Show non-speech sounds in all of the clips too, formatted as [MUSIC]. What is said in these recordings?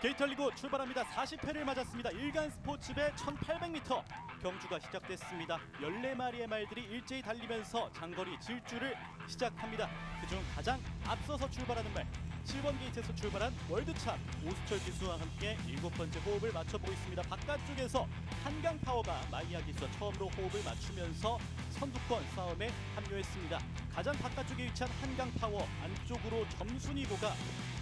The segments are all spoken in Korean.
게이털리그 출발합니다. 40회를 맞았습니다. 일간 스포츠배 1800m 경주가 시작됐습니다. 14마리의 말들이 일제히 달리면서 장거리 질주를 시작합니다. 그중 가장 앞서서 출발하는 말 7번 게이트에서 출발한 월드참 오수철 기수와 함께 일곱 번째 호흡을 맞춰보고 있습니다. 바깥쪽에서 한강 파워가 마이야 기수와 처음으로 호흡을 맞추면서 선두권 싸움에 합류했습니다. 가장 바깥쪽에 위치한 한강 파워 안쪽으로 점순이고가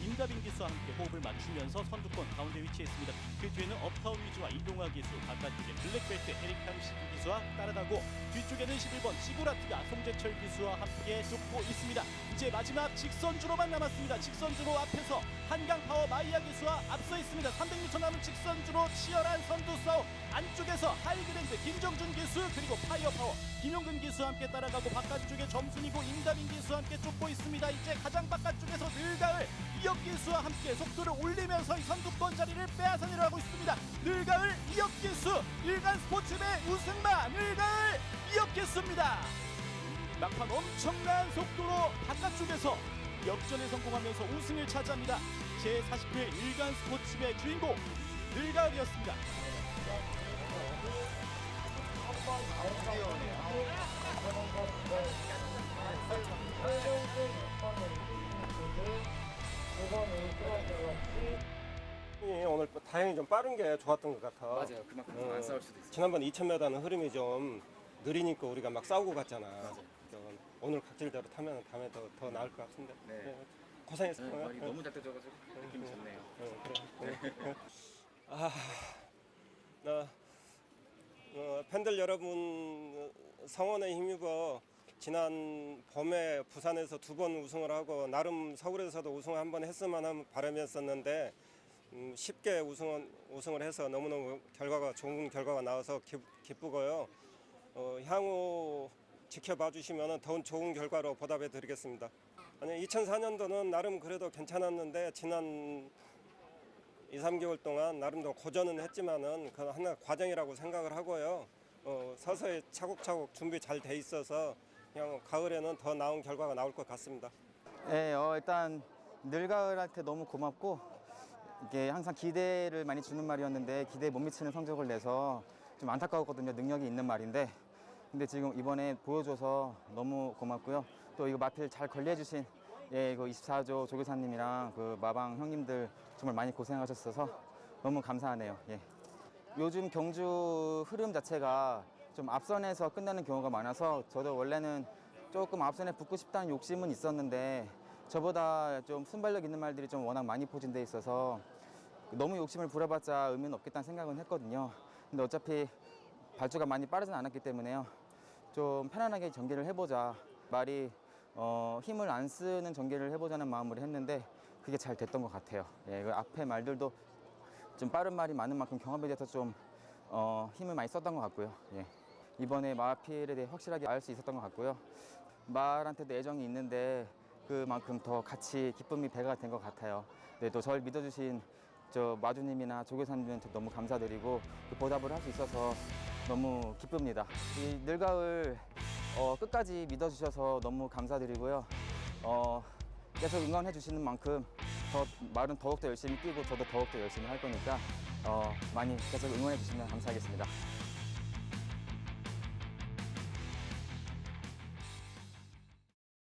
임다빈 기수와 함께 호흡을 맞추면서 선두권 가운데 위치했습니다. 그 뒤에는 업타운 위즈와 이동화 기수, 바깥쪽에 블랙벨트 에릭 함시 기수와 따라가고 뒤쪽에는 11번 시구라트가 송재철 기수와 함께 쫓고 있습니다. 이제 마지막 직선주로만 남았습니다. 직선 주로 앞에서 한강 파워 마이야 기수와 앞서 있습니다. 300m 남은 직선주로 치열한 선두 싸움 안쪽에서 하이그랜드 김정준 기수 그리고 파이어 파워 김용근 기수와 함께 따라가고 바깥쪽에 점순이고 임다빈 기수와 함께 쫓고 있습니다. 이제 가장 바깥쪽에서 늘가을 이혁 기수와 함께 속도를 올리면서 이 선두권 자리를 빼앗아 내려가고 있습니다. 늘가을 이혁 기수 일간 스포츠의 우승마 늘가을 이혁 기수입니다. 막판 엄청난 속도로 바깥쪽에서 역전에 성공하면서 우승을 차지합니다. 제40회 일간 스포츠의 주인공 늘가을이었습니다. 이 오늘 다행히 좀 빠른 게 좋았던 것 같아. 맞아요. 그만큼 어. 안 싸울 수도 있어요. 지난번 2,000m는 흐름이 좀 느리니까 우리가 막 싸우고 갔잖아. 그래서 오늘 각질대로 타면 다음에 더, 더 나을 것 같은데. 네. 고생했어. 네, 요 말이 너무 잘 떠져가지고 느낌이 좋네요. 어, 그래. [LAUGHS] 아, 나 어, 팬들 여러분 성원에 힘입어 지난 봄에 부산에서 두 번 우승을 하고 나름 서울에서도 우승 을 한 번 했으면 하는 바람이었었는데 음, 쉽게 우승, 우승을 해서 너무너무 결과가 좋은 결과가 나와서 기, 기쁘고요. 어, 향후 지켜봐 주시면 더 좋은 결과로 보답해 드리겠습니다. 아니 2004년도는 나름 그래도 괜찮았는데 지난 2, 3개월 동안 나름대로 고전은 했지만은 그 하나 과정이라고 생각을 하고요. 어, 서서히 차곡차곡 준비 잘 돼 있어서 그냥 가을에는 더 나은 결과가 나올 것 같습니다. 네, 어, 일단 늘가을한테 너무 고맙고 이게 항상 기대를 많이 주는 말이었는데 기대에 못 미치는 성적을 내서 좀 안타까웠거든요. 능력이 있는 말인데 근데 지금 이번에 보여줘서 너무 고맙고요. 또 이거 마필 잘 관리해주신 예, 이거 24조 조교사님이랑 그 마방 형님들 정말 많이 고생하셨어서 너무 감사하네요. 예. 요즘 경주 흐름 자체가 좀 앞선에서 끝나는 경우가 많아서 저도 원래는 조금 앞선에 붙고 싶다는 욕심은 있었는데 저보다 좀 순발력 있는 말들이 좀 워낙 많이 포진돼 있어서 너무 욕심을 부려봤자 의미는 없겠다는 생각은 했거든요. 근데 어차피 발주가 많이 빠르진 않았기 때문에요. 좀 편안하게 전개를 해보자. 말이 어, 힘을 안 쓰는 전개를 해보자는 마음으로 했는데 그게 잘 됐던 것 같아요. 예, 그 앞에 말들도 좀 빠른 말이 많은 만큼 경험에 대해서 좀 어, 힘을 많이 썼던 것 같고요. 예. 이번에 마필에 대해 확실하게 알 수 있었던 것 같고요. 말한테도 애정이 있는데 그만큼 더 같이 기쁨이 배가 된 것 같아요. 네, 또 저를 믿어주신 저 마주님이나 조교사님한테 너무 감사드리고 그 보답을 할 수 있어서 너무 기쁩니다. 이 늘가을 어, 끝까지 믿어주셔서 너무 감사드리고요. 어, 계속 응원해 주시는 만큼 더 말은 더욱더 열심히 뛰고 저도 더욱더 열심히 할 거니까 어, 많이 계속 응원해 주시면 감사하겠습니다.